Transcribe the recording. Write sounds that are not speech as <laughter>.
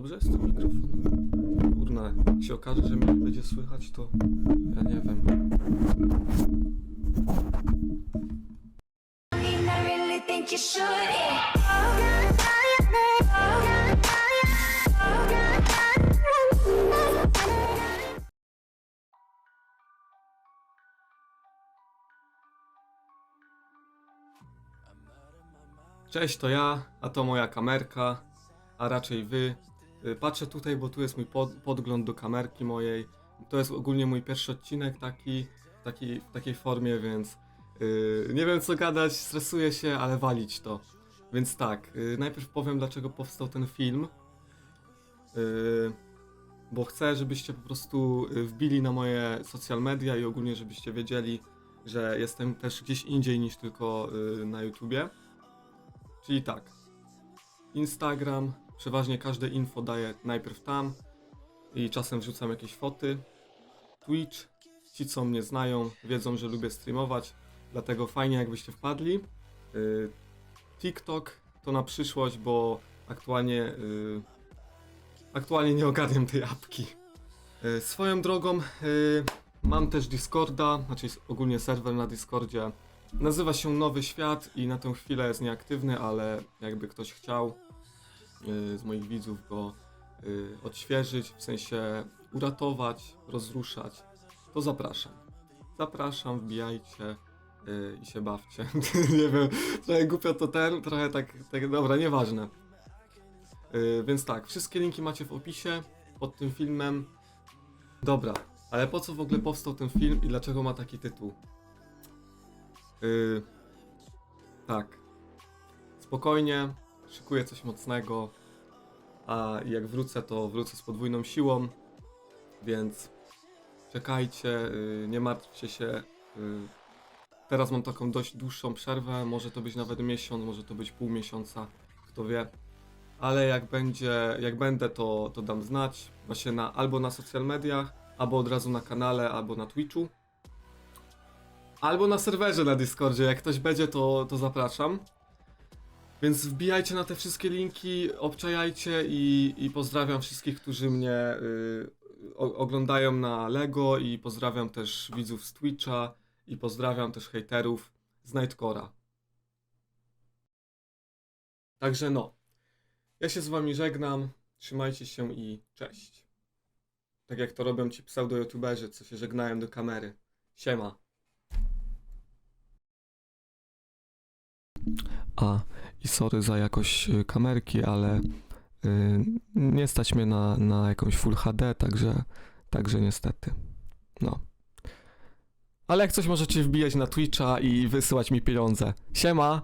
Dobrze jest ten mikrofon? Kurna, jak się okaże, że mnie nie będzie słychać, to ja nie wiem. Cześć, to ja, a to moja kamerka, a raczej wy. Y, Patrzę tutaj, bo tu jest mój pod, podgląd do kamerki mojej. To jest ogólnie mój pierwszy odcinek taki, taki w takiej formie, więc y, nie wiem co gadać, stresuję się, ale walić to. Więc tak, y, najpierw powiem dlaczego powstał ten film. Y, bo chcę, żebyście po prostu y, wbili na moje social media i ogólnie żebyście wiedzieli, że jestem też gdzieś indziej niż tylko y, na YouTubie. Czyli tak. Instagram, przeważnie każde info daję najpierw tam i czasem wrzucam jakieś foty. Twitch, ci co mnie znają, wiedzą, że lubię streamować, dlatego fajnie jakbyście wpadli. Y, TikTok to na przyszłość, bo aktualnie y, aktualnie nie ogarniam tej apki. Y, swoją drogą mam też Discorda, znaczy ogólnie serwer na Discordzie. Nazywa się Nowy Świat i na tę chwilę jest nieaktywny, ale jakby ktoś chciał z moich widzów go y, odświeżyć, w sensie uratować, rozruszać, to zapraszam. Zapraszam, wbijajcie y, i się bawcie. <laughs> nie wiem, trochę głupio to ten, trochę tak, tak dobra, nieważne. Y, więc tak, wszystkie linki macie w opisie pod tym filmem. Dobra, ale po co w ogóle powstał ten film i dlaczego ma taki tytuł? Yy, tak. Spokojnie, szykuję coś mocnego. A jak wrócę, to wrócę z podwójną siłą. Więc czekajcie, yy, nie martwcie się. Yy, teraz mam taką dość dłuższą przerwę. Może to być nawet miesiąc, może to być pół miesiąca, kto wie. Ale jak będzie, jak będę, to, to dam znać. Właśnie na, albo na social mediach, albo od razu na kanale, albo na Twitchu. Albo na serwerze na Discordzie, jak ktoś będzie, to, to zapraszam. Więc wbijajcie na te wszystkie linki, obczajajcie i, i pozdrawiam wszystkich, którzy mnie y, o, oglądają na Lego i pozdrawiam też widzów z Twitcha i pozdrawiam też hejterów z Nightcora. Także no, ja się z wami żegnam, trzymajcie się i cześć. Tak jak to robią ci pseudo-youtuberzy, co się żegnają do kamery. Siema. A, i sorry za jakość y, kamerki, ale y, nie stać mnie na, na jakąś Full HD, także, także niestety. No. Ale jak coś możecie wbijać na Twitcha i wysyłać mi pieniądze. Siema!